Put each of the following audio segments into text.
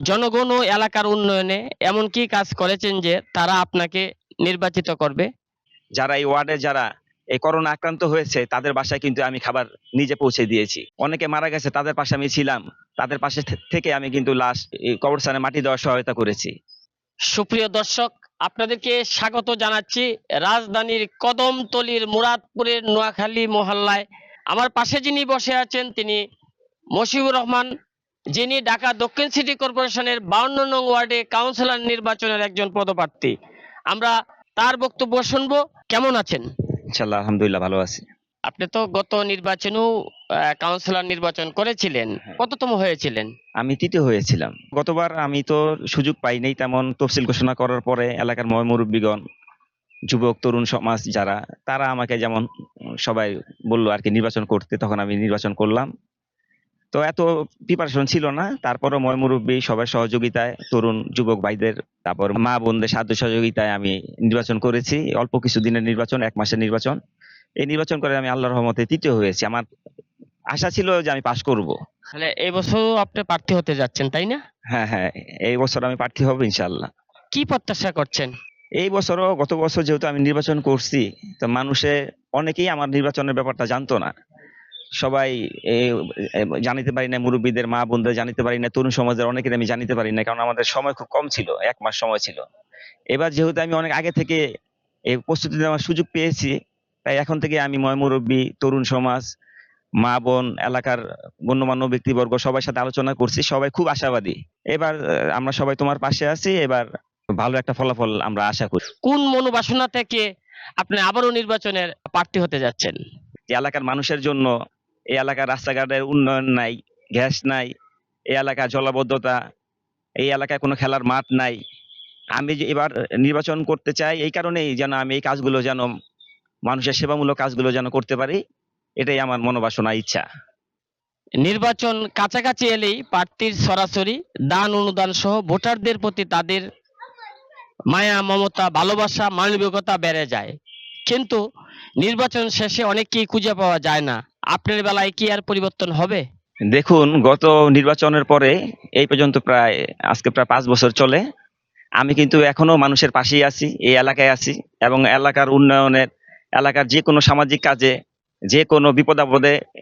জনগণ ও এলাকার উন্নয়নে এমন কি কাজ করেছেন যে তারা আপনাকে নির্বাচিত করবে? যারা এই ওয়ার্ডে যারা এই করোনা আক্রান্ত হয়েছে তাদের বাসায় কিন্তু আমি খাবার নিজে পৌঁছে দিয়েছি। অনেকে মারা গেছে তাদের পাশে আমি ছিলাম। তাদের পাশে থেকে আমি কিন্তু লাশ কবরস্থানে মাটি দেওয়ার সহায়তা করেছি। সুপ্রিয় দর্শক আপনাদেরকে স্বাগত জানাচ্ছি রাজধানীর কদমতলির মুরাদপুরের নোয়াখালী মহল্লায়। আমার পাশে যিনি বসে আছেন তিনি মশিউর রহমান। যিনি ঢাকা দক্ষিণ সিটি কর্পোরেশনের বাউন্ন নং ওয়ার্ডে কাউন্সিলর নির্বাচনের একজন পদপ্রার্থী। আমরা তার বক্তব্য শুনব। কেমন আছেন? ইনশাল্লাহ আলহামদুলিল্লাহ ভালো আছি। আপনি তো গত নির্বাচনেও কাউন্সিলর নির্বাচন করেছিলেন। হ্যাঁ। কততম হয়েছিলেন? আমি তৃতীয় হয়েছিলাম। গতবার আমি তো সুযোগ পাই নাই তেমন তফসিল ঘোষণা করার পরে এলাকার ময় মুরব্বীগণ যুবক তরুণ সমাজ যারা তারা আমাকে যেমন সবাই বলল আর কি নির্বাচন করতে তখন আমি নির্বাচন করলাম। তো এত প্রিপারেশন ছিল না। তারপরও ময় মুরব্বী সবার সহযোগিতায় তরুণ যুবক ভাইদের তারপর মা বোনদের সাহায্য সহযোগিতায় আমি নির্বাচন করেছি। অল্প কিছু দিনের নির্বাচন এক মাসের নির্বাচন। এই নির্বাচন করে আমি আল্লাহর রহমতে তৃতীয় হয়েছি। আমার আশা ছিল যে আমি পাশ করব। তাহলে এই বছর আপনি প্রার্থী হতে যাচ্ছেন তাই না? হ্যাঁ হ্যাঁ এই বছর আমি প্রার্থী হব ইনশাল্লাহ কি প্রত্যাশা করছেন? এই বছরও গত বছর যেহেতু আমি নির্বাচন করছি তো মানুষে অনেকেই আমার নির্বাচনের ব্যাপারটা জানতো না। সবাই জানিতে পারি না মুরব্বীদের মা বোনদের জানিতে পারি না তরুণ সমাজের অনেকের আমি জানিতে পারি না কারণ আমাদের সময় খুব কম ছিল এক মাস সময় ছিল। এবার যেহেতু আমি অনেক আগে থেকে এই প্রস্তুতি নেওয়ার সুযোগ পেয়েছি তাই এখন থেকে আমি ময় মুরব্বী তরুণ সমাজ মা বোন এলাকার গণ্যমান্য ব্যক্তিবর্গ সবার সাথে আলোচনা করছি সবাই খুব আশাবাদী। এবার আমরা সবাই তোমার পাশে আছি এবার ভালো একটা ফলাফল আমরা আশা করি। কোন মনোবাসনা থেকে আপনি আবারও নির্বাচনের প্রার্থী হতে যাচ্ছেন? এলাকার মানুষের জন্য এই এলাকার রাস্তাঘাটের উন্নয়ন নাই, গ্যাস নাই, এই এলাকা জলাবদ্ধতা, এই এলাকায় কোনো খেলার মাঠ নাই। আমি যে এবার নির্বাচন করতে চাই, এই কারণেই যেন আমি এই কাজগুলো যেন, মানুষের সেবামূলক কাজগুলো যেন করতে পারি, এটাই আমার মনোবাসনা, ইচ্ছা। নির্বাচন কাছাকাছি এলেই প্রার্থীর সরাসরি দান, অনুদান সহ ভোটারদের প্রতি তাদের মায়া, মমতা, ভালোবাসা, মানবিকতা বেড়ে যায়। কিন্তু নির্বাচন শেষে অনেককেই খুঁজে পাওয়া যায় না। আপনার বেলায় কি আর পরিবর্তন হবে? দেখুন, গত নির্বাচনের পরে এই পর্যন্ত প্রায়, আজকে প্রায় পাঁচ বছর চলে। আমি কিন্তু এখনও মানুষের পাশেই আছি, এই এলাকায় আছি এবং এলাকার উন্নয়নের, এলাকার যে কোনো সামাজিক কাজে, যে কোনো বিপদ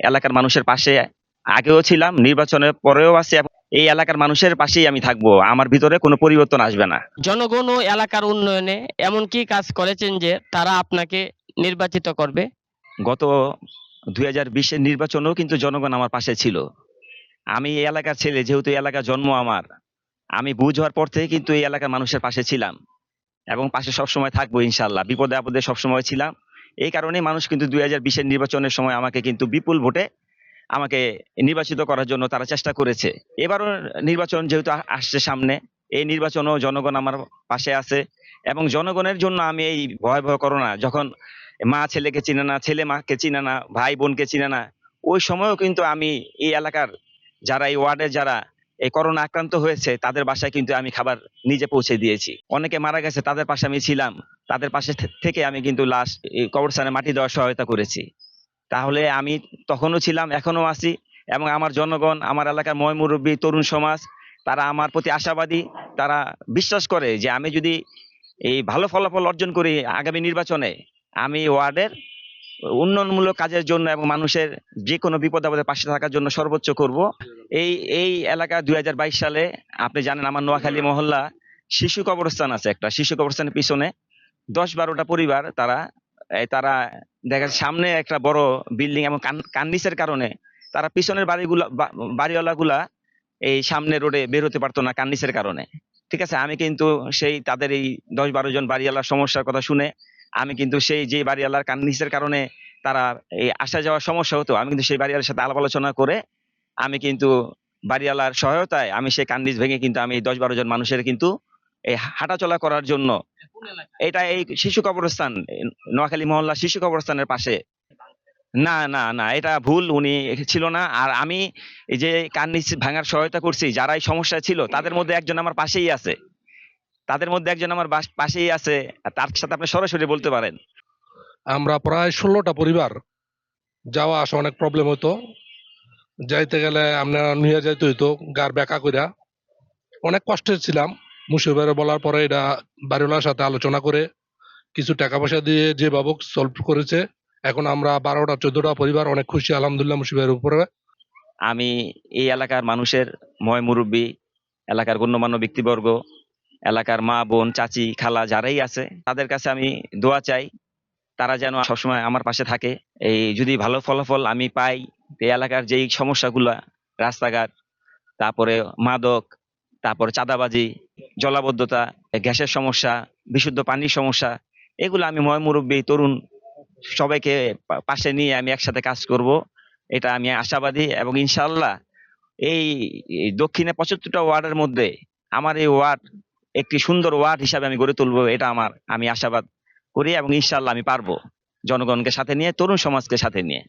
এলাকার মানুষের পাশে আগেও ছিলাম, নির্বাচনের পরেও আছি এই এলাকার মানুষের পাশেই আমি থাকব। আমার ভিতরে কোনো পরিবর্তন আসবে না। জনগণ ও এলাকার উন্নয়নে এমন কি কাজ করেছেন যে তারা আপনাকে নির্বাচিত করবে। গত দুই হাজার বিশের নির্বাচনেও কিন্তু জনগণ আমার পাশে ছিল। আমি এই এলাকার ছেলে যেহেতু এই এলাকার জন্ম আমার আমি বুঝ হওয়ার পর থেকে কিন্তু এই এলাকার মানুষের পাশে ছিলাম এবং পাশে সবসময় থাকব ইনশাল্লাহ বিপদে আপদে সবসময় ছিলাম। এই কারণে মানুষ কিন্তু দুই হাজার বিশের নির্বাচনের সময় আমাকে কিন্তু বিপুল ভোটে আমাকে নির্বাচিত করার জন্য তারা চেষ্টা করেছে। এবারও নির্বাচন যেহেতু আসছে সামনে, এই নির্বাচনও জনগণ আমার পাশে আছে এবং জনগণের জন্য আমি এই ভয় ভয় করোনা, যখন মা ছেলেকে চিনে না, ছেলে মাকে চিনে না, ভাই বোনকে চিনে না, ওই সময়ও কিন্তু আমি এই এলাকার যারা, এই ওয়ার্ডের যারা এই করোনা আক্রান্ত হয়েছে, তাদের বাসায় কিন্তু আমি খাবার নিজে পৌঁছে দিয়েছি। অনেকে মারা গেছে, তাদের পাশে আমি ছিলাম, তাদের পাশে থেকে আমি কিন্তু লাশ কবরস্থানে মাটি দেওয়ার সহায়তা করেছি। তাহলে আমি তখনও ছিলাম, এখনও আছি এবং আমার জনগণ, আমার এলাকার ময় মুরব্বী, তরুণ সমাজ, তারা আমার প্রতি আশাবাদী, তারা বিশ্বাস করে যে আমি যদি এই ভালো ফলাফল অর্জন করি আগামী নির্বাচনে, আমি ওয়ার্ডের উন্নয়নমূলক কাজের জন্য এবং মানুষের যে কোনো বিপদ আপদে পাশে থাকার জন্য সর্বোচ্চ করব। এই এই এলাকা দু হাজার বাইশ সালে, আপনি জানেন আমার নোয়াখালী মহল্লা শিশু কবরস্থান আছে একটা, শিশু কবরস্থানের পিছনে দশ বারোটা পরিবার তারা তারা দেখা সামনে একটা বড় বিল্ডিং এবং কান- কান্নিসের কারণে তারা পিছনের বাড়িগুলা বাড়িওয়ালাগুলা এই সামনে রোডে বের হতে পারতো না কান্নিসের কারণে। ঠিক আছে? আমি কিন্তু সেই তাদের এই দশ বারো জন বাড়িওয়ালার সমস্যার কথা শুনে আমি কিন্তু সেই যে বাড়িওয়ালার কান্নিসের কারণে তারা এই আসা যাওয়ার সমস্যা হতো, আমি কিন্তু সেই বাড়িওয়ালার সাথে আলাপ আলোচনা করে আমি কিন্তু বাড়িওয়ালার সহায়তায় আমি সেই কান্দিস ভেঙে কিন্তু আমি দশ বারো জন মানুষের কিন্তু এই হাঁটাচলা করার জন্য। এটা এই শিশু কবরস্থান নোয়াখালী মহল্লা শিশু কবরস্থানের পাশে। না না না এটা ভুল উনি ছিল না। আর আমি এই যে কান্নিস ভাঙার সহায়তা করছি যারা এই সমস্যা ছিল তাদের মধ্যে একজন আমার পাশেই আছে। তাদের মধ্যে একজন আমার বাস- পাশেই আছে তার সাথে আপনি সরাসরি বলতে পারেন। আমরা প্রায় ষোলোটা পরিবার যাওয়া আসা অনেক প্রবলেম হতো যাইতে গেলে আমরা নিয়ে যাইতে হইতো গার বেকা কইরা। অনেক কষ্টে ছিলাম। মুশির ভাইয়ের বলার পরে এটা বাড়িওয়ালার সাথে আলোচনা করে কিছু টাকা পয়সা দিয়ে যে বাবক সলভ করেছে, এখন আমরা বারোটা, চোদ্দটা পরিবার অনেক খুশি, আলহামদুলিল্লাহ মুশির উপরে। আমি এই এলাকার মানুষের ময় মুরব্বী, এলাকার গণ্যমান্য ব্যক্তিবর্গ, এলাকার মা, বোন, চাচি, খালা যারাই আছে, তাদের কাছে আমি দোয়া চাই, তারা যেন সবসময় আমার পাশে থাকে। এই যদি ভালো ফলাফল আমি পাই, এই এলাকার যেই সমস্যাগুলা, রাস্তাঘাট, তারপরে মাদক তারপরে চাঁদাবাজি, জলাবদ্ধতা, গ্যাসের সমস্যা, বিশুদ্ধ পানির সমস্যা, এগুলো আমি ময় মুরব্বী, তরুণ সবাইকে পাশে নিয়ে আমি একসাথে কাজ করব। এটা আমি আশাবাদী এবং ইনশাল্লাহ এই দক্ষিণে পঁচাত্তরটা ওয়ার্ডের মধ্যে আমার এই ওয়ার্ড একটি সুন্দর ওয়ার্ড হিসাবে আমি গড়ে তুলবো, এটা আমার, আমি আশাবাদ করি এবং ইনশাল্লাহ আমি পারব জনগণকে সাথে নিয়ে, তরুণ সমাজকে সাথে নিয়ে।